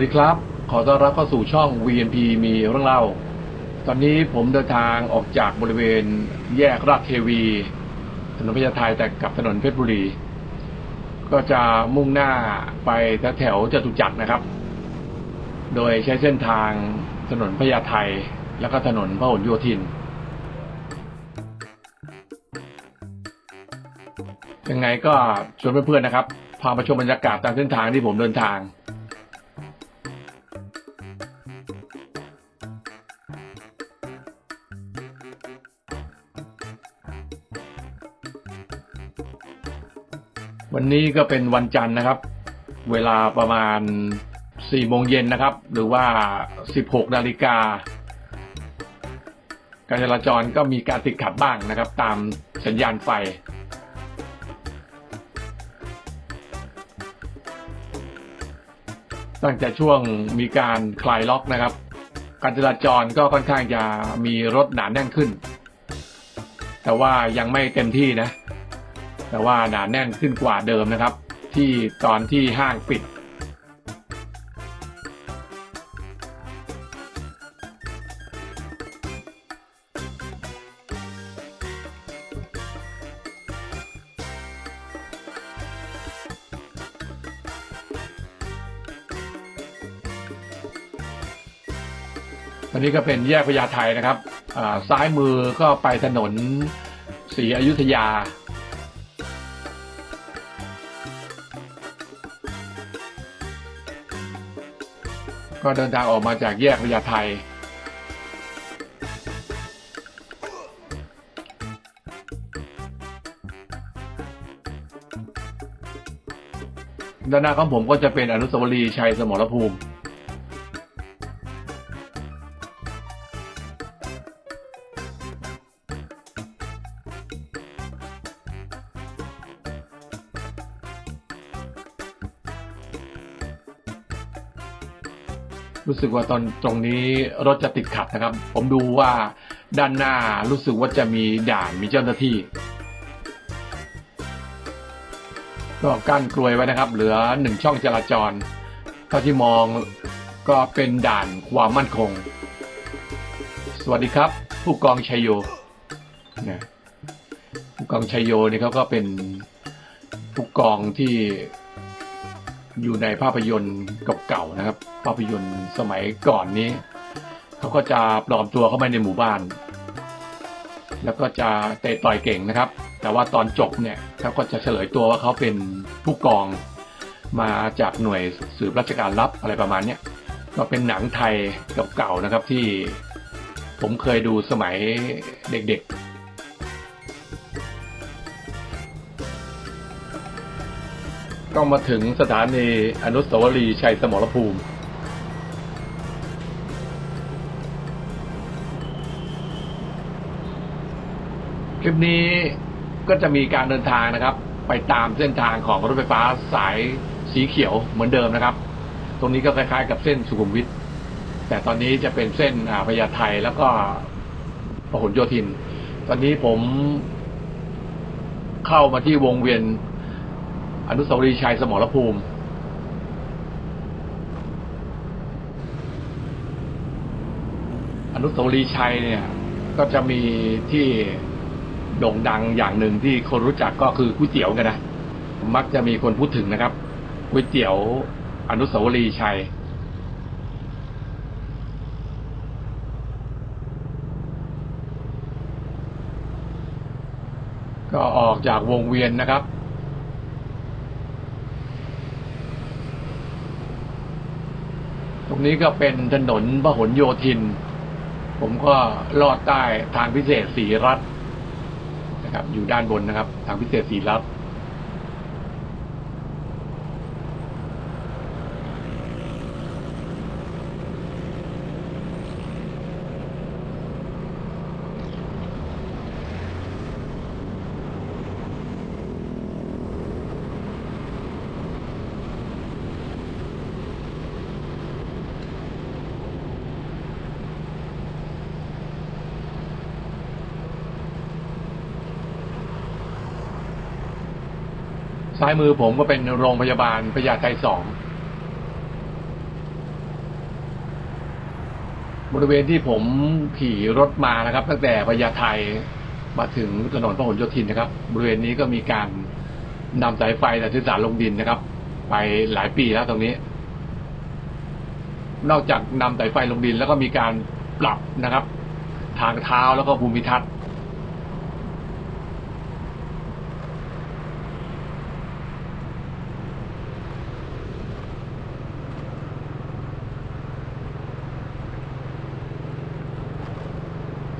สวัสดีครับ ขอต้อนรับเข้าสู่ช่อง VNP มีเรื่องเล่า ตอนนี้ผมเดินทางออกจากบริเวณแยกราชเทวี ถนนพญาไทแต่กับถนนเพชรบุรี ก็จะมุ่งหน้าไปแถวจตุจักรนะครับ โดยใช้เส้นทางถนนพญาไทแล้วก็ถนนพหลโยธิน ยังไงก็ชวนเพื่อนๆนะครับ พามาชมบรรยากาศตามเส้นทางที่ผมเดินทาง วันนี้ก็เป็นวันจันทร์นะครับ เวลาประมาณ4โมงเย็นนะครับ หรือว่า 16นาฬิกาการจราจรก็มีการติดขัดบ้างนะครับ ตามสัญญาณไฟ ตั้งแต่ช่วงมีการคลายล็อกนะครับ การจราจรก็ค่อนข้างจะมีรถหนาแน่นขึ้น แต่ว่ายังไม่เต็มที่นะ แต่ว่าหนาแน่นขึ้นกว่าเดิมนะครับ ที่ตอนที่ห้างปิดอันนี้ก็เป็นแยกพญาไทนะครับซ้ายมือก็ไปถนนศรีอยุธยา ก็เดินทางออกมาจากแยกพญาไทด้านหน้าของผมก็จะเป็นอนุสาวรีย์ชัยสมรภูมิ รู้สึกว่าตอนตรงนี้รถจะติดขัดนะครับ ผมดูว่าด้านหน้ารู้สึกว่าจะมีด่านมีเจ้าหน้าที่ ก็กั้นกลวยไว้นะครับ เหลือหนึ่งช่องจราจรเท่าที่มองก็เป็นด่านความมั่นคง สวัสดีครับ ผู้กองชัยโยนะผู้กองชัยโยนี่เขาก็เป็นผู้กองที่ อยู่ในภาพยนตร์เก่าๆนะครับ ภาพยนตร์สมัยก่อนนี้ เขาก็จะปลอมตัวเข้ามาในหมู่บ้าน แล้วก็จะเตะต่อยเก่งนะครับ แต่ว่าตอนจบเนี่ยเขาก็จะเฉลยตัวว่าเขาเป็นผู้กองมาจากหน่วยสืบราชการลับอะไรประมาณเนี้ยก็เป็นหนังไทยเก่าๆนะครับที่ผมเคยดูสมัยเด็กๆ ก็มาถึงสถานีอนุสาวรีย์ชัยสมรภูมิ คลิปนี้ก็จะมีการเดินทางนะครับ ไปตามเส้นทางของรถไฟฟ้าสายสีเขียวเหมือนเดิมนะครับ ตรงนี้ก็คล้ายๆกับเส้นสุขุมวิทแต่ตอนนี้จะเป็นเส้นอ่าพญาไทแล้วก็พหลโยธิน ตอนนี้ผมเข้ามาที่วงเวียน อนุสาวรีย์ชัยสมรภูมิ อนุสาวรีย์ชัยเนี่ย ก็จะมีที่โด่งดังอย่างหนึ่งที่คนรู้จักก็คือก๋วยเตี๋ยวกันนะ มักจะมีคนพูดถึงนะครับก๋วยเตี๋ยวอนุสาวรีย์ชัยก็ออกจากวงเวียนนะครับ ตรงนี้ก็เป็นถนนพหลโยธิน ผมก็ลอดใต้ทางพิเศษสีรัฐนะครับ อยู่ด้านบนนะครับ ทางพิเศษสีรัฐ ซ้ายมือผมก็เป็นโรงพยาบาลพญาไทสอง บริเวณที่ผมขี่รถมานะครับ ตั้งแต่พญาไทมาถึงถนนพหลโยธินนะครับ บริเวณนี้ก็มีการนำสายไฟจากที่สารลงดินนะครับ ไปหลายปีแล้วตรงนี้ นอกจากนำสายไฟลงดินแล้วก็มีการปรับนะครับ ทางเท้าแล้วก็ภูมิทัศน์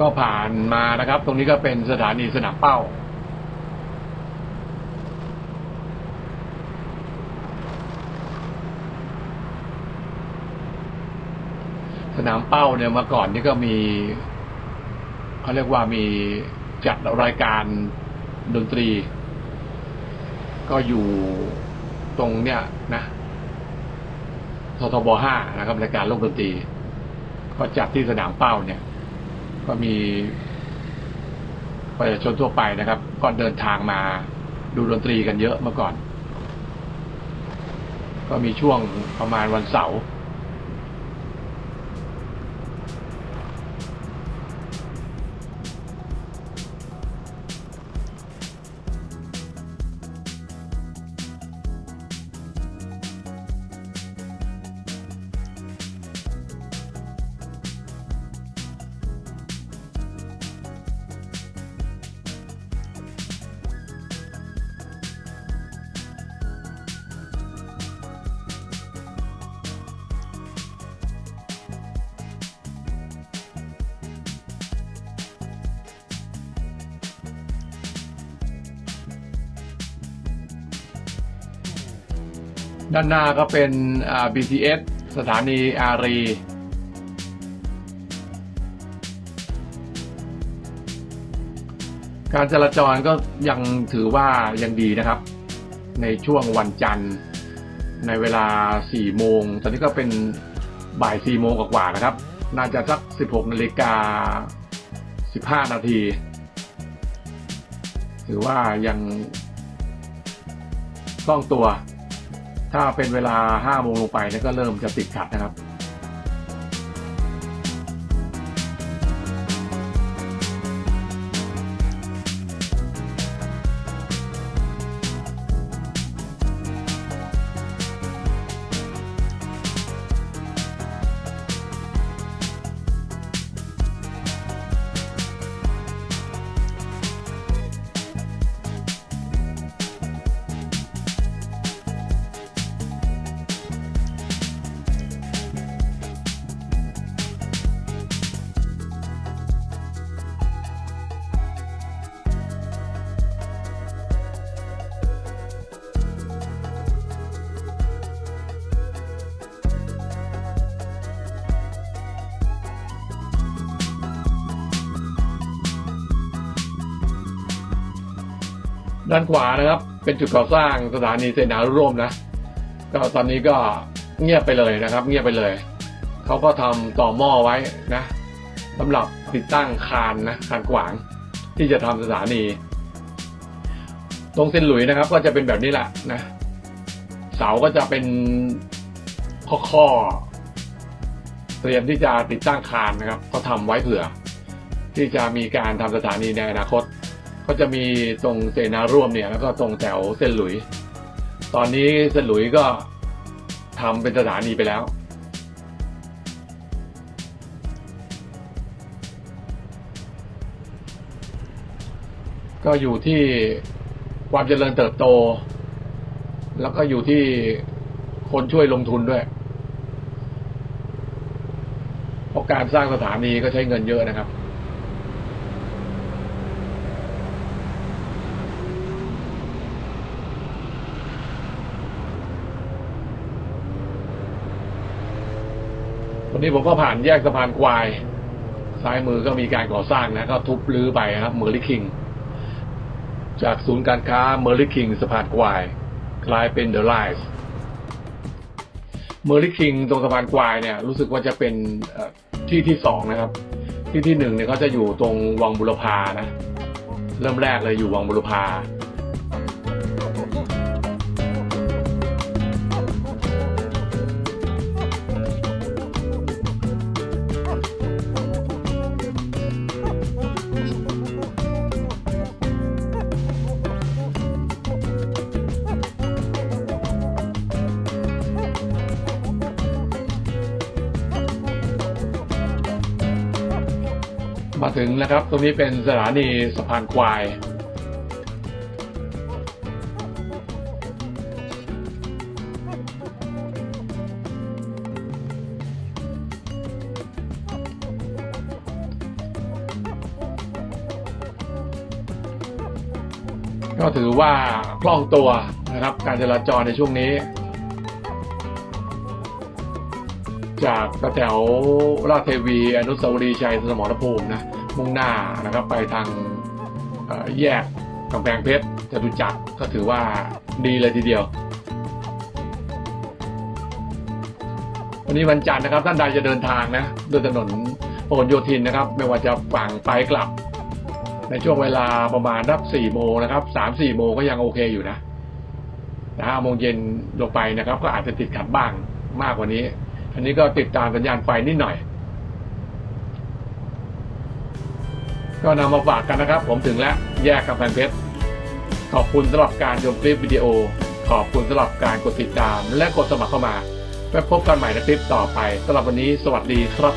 ก็ผ่านมานะครับ ตรงนี้ก็เป็นสถานีสนามเป้า สนามเป้าเนี่ยเมื่อก่อนนี่ก็มีเขาเรียกว่ามีจัดรายการดนตรี ก็อยู่ตรงเนี้ยนะททบห้านะครับรายการโลกดนตรี ก็จัดที่สนามเป้าเนี่ย ก็มีประชาชนทั่วไปนะครับ ก็เดินทางมาดูดนตรีกันเยอะเมื่อก่อน ก็มีช่วงประมาณวันเสาร์ ด้านหน้าก็เป็น BTS สถานีอารี การจราจรก็ยังถือว่ายังดีนะครับ ในช่วงวันจันทร์ ในเวลา 4 โมง ตอนนี้ก็เป็นบ่าย 4 โมงกว่าๆนะครับ น่าจะสัก 16นาฬิกา 15 นาที ถือว่ายังคล่องตัว ถ้าเป็นเวลา5โมงลงไปเนี่ยก็เริ่มจะติดขัดนะครับ ด้านขวานะครับ เป็นจุดก่อสร้างสถานีเสนานุร่วมนะ ก็ตอนนี้ก็เงียบไปเลยนะครับ เงียบไปเลยเขาก็ทำต่อหม้อไว้นะสำหรับติดตั้งคานนะคานขวางที่จะทำสถานี ตรงเส้นหลุยนะครับ ก็จะเป็นแบบนี้แหละนะ เสาก็จะเป็นข้อๆเตรียมที่จะติดตั้งคานนะครับก็ทำไว้เผื่อ ที่จะมีการทำสถานีในอนาคต ก็จะมีตรงเสนาร่วมเนี่ยแล้วก็ตรงแถวเส้นหลุย ตอนนี้เส้นหลุยก็ทำเป็นสถานีไปแล้ว ก็อยู่ที่ความเจริญเติบโต แล้วก็อยู่ที่คนช่วยลงทุนด้วยเพราะการสร้างสถานีก็ใช้เงินเยอะนะครับ วันนี้ผมก็ผ่านแยกสะพานควาย ซ้ายมือก็มีการก่อสร้างนะก็ทุบรื้อไปครับเมอร์ลิคิง จากศูนย์การค้าเมอร์ลิคิงสะพานควาย กลายเป็นเดอะไลฟ์เมอร์ลิคิงตรงสะพานควายเนี่ยรู้สึกว่าจะเป็นที่ที่สองนะครับ ที่ที่หนึ่งเนี่ยเขาจะอยู่ตรงวังบุรพานะ เริ่มแรกเลยอยู่วังบุรพา มาถึงนะครับ ตรงนี้เป็นสถานีสะพานควาย ก็ถือว่าคล่องตัวนะครับ การจราจรในช่วงนี้ จากแถวราชเทวีอนุสาวรีย์ชัยสมรภูมินะมุ่งหน้านะครับไปทางแยกกำแพงเพชรจตุจักรก็ถือว่าดีเลยทีเดียว วันนี้วันจันทร์นะครับ ท่านใดจะเดินทางนะโดยถนนพหลโยธินนะครับ ไม่ว่าจะฝั่งไปกลับ ในช่วงเวลาประมาณรับสี่โมงนะครับสามสี่โมงก็ยังโอเคอยู่นะห้าโมงเย็นลงไปนะครับ ก็อาจจะติดขัดบ้างมากกว่านี้ อันนี้ก็ติดตามสัญญาณไฟนิดหน่อย ก็นำมาฝากกันนะครับ ผมถึงแล้วแยกกับแพนเพชรขอบคุณสำหรับการชมคลิปวิดีโอ ขอบคุณสำหรับการกดติดตาม และกดสมัครเข้ามาไว้พบกันใหม่ในคลิปต่อไปสำหรับวันนี้ สวัสดีครับ